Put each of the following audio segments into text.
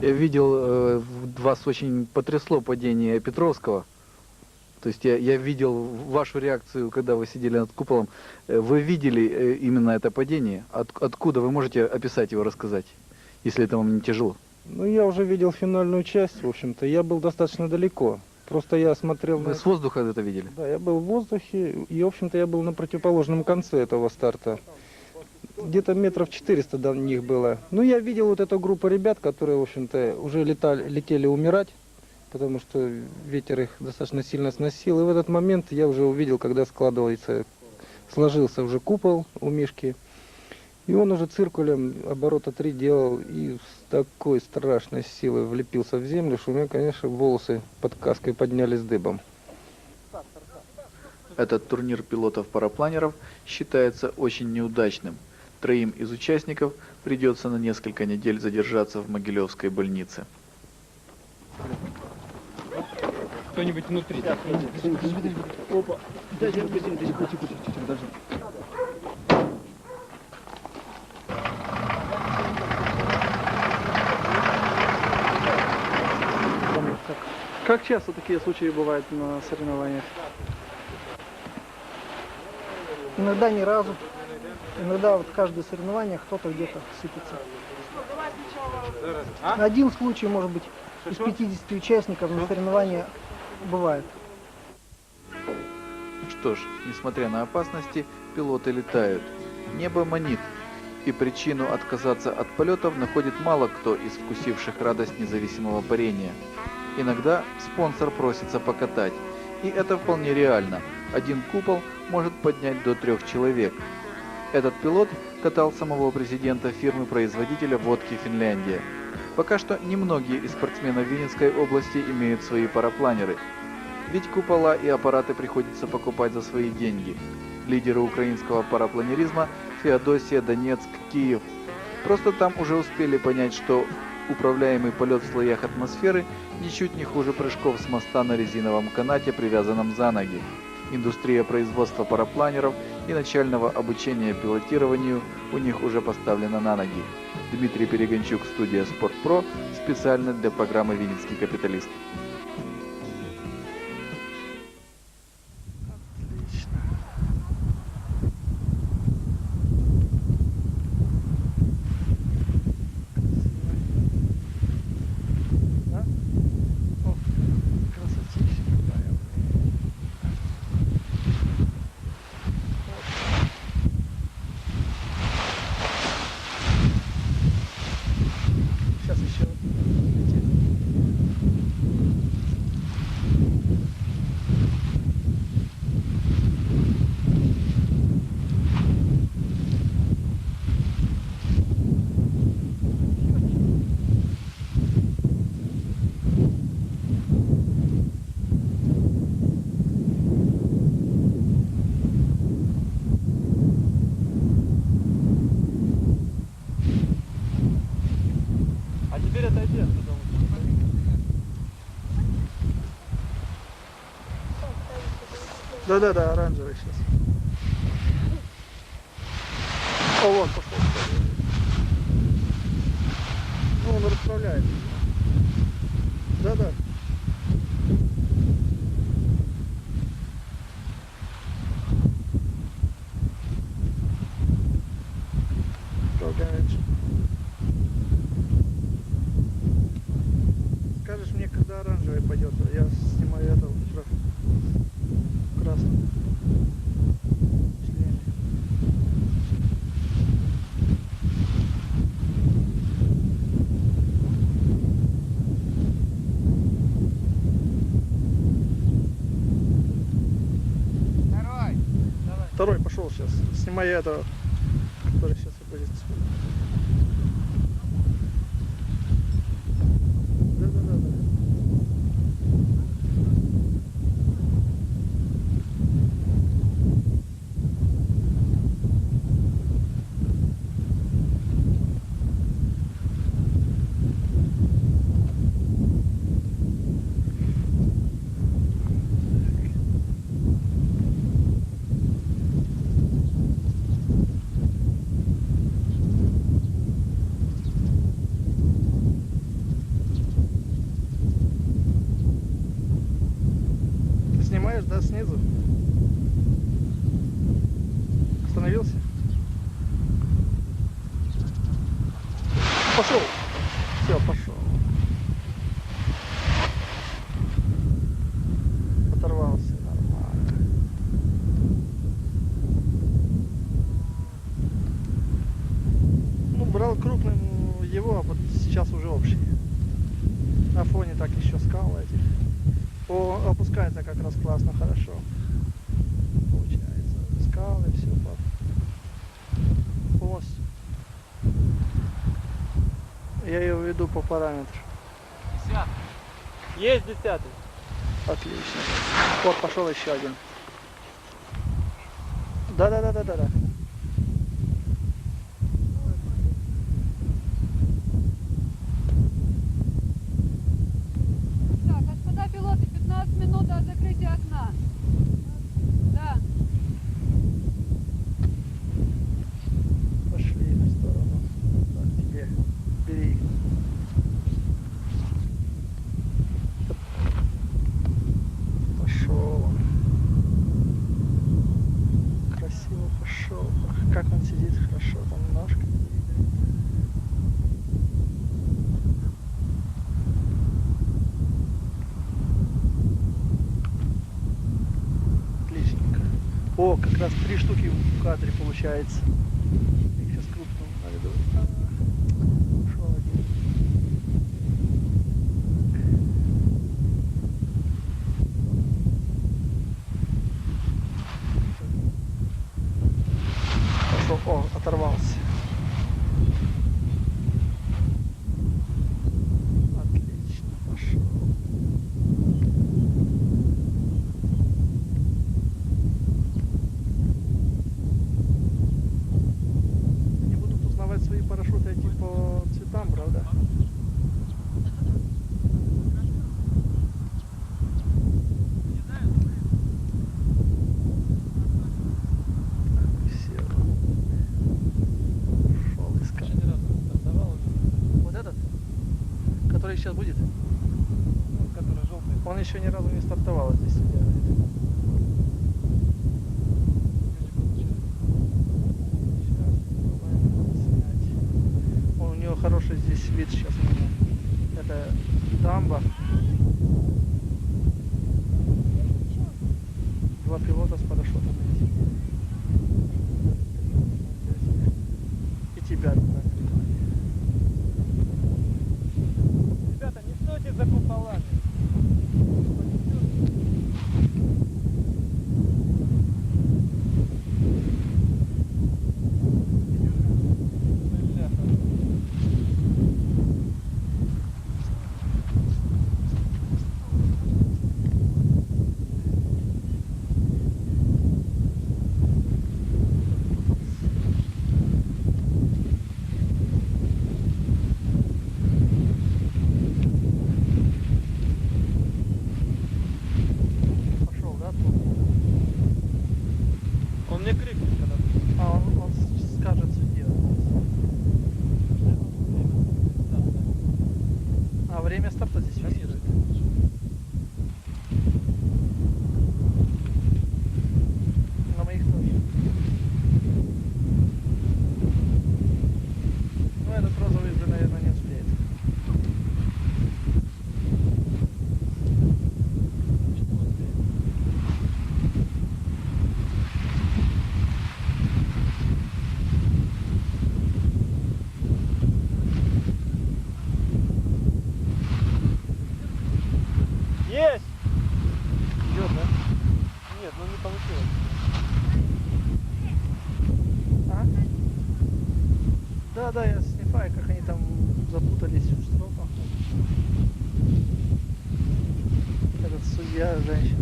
Я видел, э, вас очень потрясло падение Петровского. То есть я, я видел вашу реакцию, когда вы сидели над куполом. Э, Вы видели э, именно это падение? От- откуда вы можете описать его, рассказать, если это вам не тяжело? Ну, я уже видел финальную часть, в общем-то. Я был достаточно далеко. Просто я смотрел... Вы на- с воздуха это видели? Да, я был в воздухе, и, в общем-то, я был на противоположном конце этого старта. Где-то метров 400 до них было. Ну, я видел вот эту группу ребят, которые, в общем-то, уже летали, летели умирать, потому что ветер их достаточно сильно сносил. И в этот момент я уже увидел, когда складывается, сложился уже купол у Мишки. И он уже циркулем оборота три делал и с такой страшной силой влепился в землю, что у меня, конечно, волосы под каской поднялись дыбом. Этот турнир пилотов-парапланеров считается очень неудачным. Троим из участников придется на несколько недель задержаться в Могилевской больнице. Кто-нибудь внутри. Как часто такие случаи бывают на соревнованиях? Иногда ни разу. Иногда вот каждое соревнование кто-то где-то сыпется. Один случай, может быть, из 50 участников на соревнования бывает. Что ж, несмотря на опасности, пилоты летают. Небо манит, и причину отказаться от полетов находит мало кто из вкусивших радость независимого парения. Иногда спонсор просится покатать, и это вполне реально. Один купол может поднять до трех человек. Этот пилот катал самого президента фирмы-производителя водки Финляндия. Пока что немногие из спортсменов Винницкой области имеют свои парапланеры. Ведь купола и аппараты приходится покупать за свои деньги. Лидеры украинского парапланеризма Феодосия, Донецк, Киев. Просто там уже успели понять, что управляемый полет в слоях атмосферы ничуть не хуже прыжков с моста на резиновом канате, привязанном за ноги. Индустрия производства парапланеров и начального обучения пилотированию у них уже поставлена на ноги. Дмитрий Перегончук, студия «Спортпро», специально для программы «Винницкий капиталист». Сейчас еще летит. А теперь отойди оттуда. Да-да-да, оранжевый сейчас. О, вон пошел. Пошел сейчас. Снимай этого, который сейчас выходит. Да, снизу? Остановился? Пошел. Все, пошел. Оторвался нормально. Ну, брал крупным его, а вот сейчас уже общий. На фоне так еще скалы этих. О, опускается как раз классно, хорошо. Получается. Скалы, все по полностью. Я ее веду по параметру. Есть десятый. Отлично. Вот пошел еще один. Да, да, да, да, да, да. Так, господа пилоты, 15 минут до закрытия окна. Да. Пошли в сторону. Так, тебе. Бери. Пошел. он. Красиво пошел. Ах, Как он сидит хорошо, там ножка. Отличненько. О, как раз три штуки в кадре получается. Я сейчас крупно наведу. А, Ушел один. Пошел, о, оторвался. Отлично, пошел. Они будут узнавать свои парашюты идти по цветам, правда? Все. Шел искал. Вот этот, который сейчас будет, Который желтый. он еще ни разу не стартовал здесь. у него хороший здесь вид сейчас. Это дамба. Два пилота с парашютами. И тебя туда прикрывали. Ребята, не стойте за куполами. Бляха. Пошел, да? тут? Он мне крикнет, когда А он, он с- скажет судье. А время старта здесь фиксирует. На моих тоже. Ну этот розовый уже, наверное, не успеет. Есть! Идет, да? Нет, ну не получилось. А? Да, да, я снимаю, как они там запутались в стропах. Этот судья, женщина.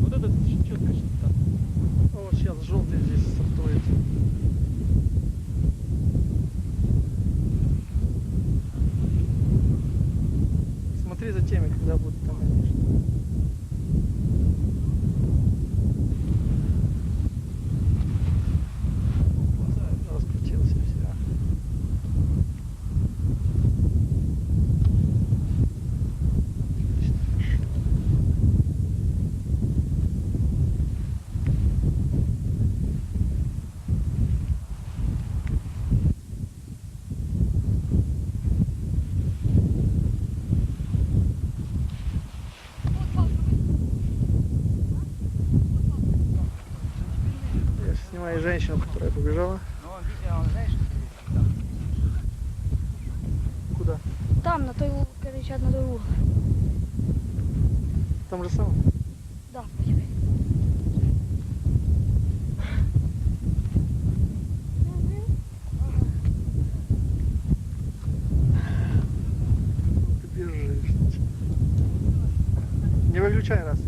Вот этот четко что-то. Ну, вот сейчас желтый здесь стартует. Женщину, которая побежала. Куда? Там, на той, короче, на той углу. Там же самое. Да. Ты бежишь. Не выключай раз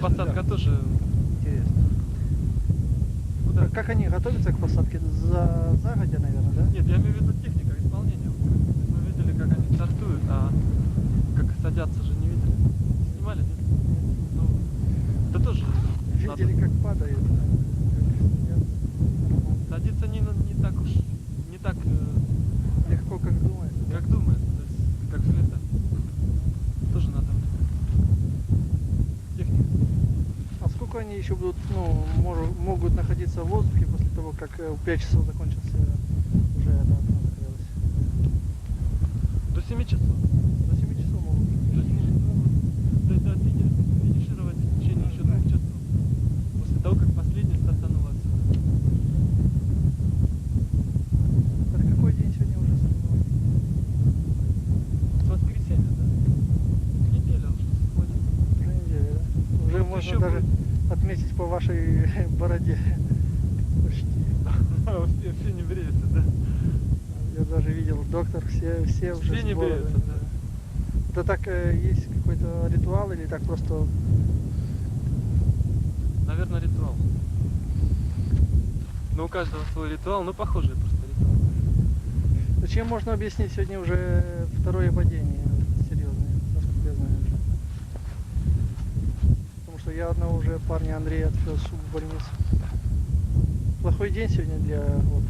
посадка тоже интересна. Ну да. Как- Как они готовятся к посадке? За, загодя, наверное, да? Нет, я имею в виду техника исполнения. Мы видели, как они стартуют, а как садятся же не видели. Снимали, нет? Ну, это тоже надо- Видели, как падает. да, как сидят. Садиться не, не так уж, не так, э, Легко, как думается. да? как есть, как взлетать. Тоже надо техника. Сколько они еще будут, ну, мож- могут находиться в воздухе после того, как э, в 5 часов закончился уже это окно закрылось? До 7 часов. До 7 часов могут. То есть могут до- до фини- финишировать в течение еще двух часов. После того, как последний стартанул отсюда. Это какой день сегодня уже соревнования? С воскресенья, да? Неделя уже сходит. Уже неделя, да? Уже Вот можно еще даже будет. отметить по вашей бороде. Почти. Все, не бреются, да? Я даже видел, доктор, все, все уже Все не бреются, да. Это так э, есть какой-то ритуал или так просто Наверное, ритуал. Ну, у каждого свой ритуал, но похожий просто ритуал. Зачем можно объяснить сегодня уже второе падение серьезное, насколько я знаю. Потому что я одного уже парня Андрея отвез в больницу. Плохой день сегодня для вот,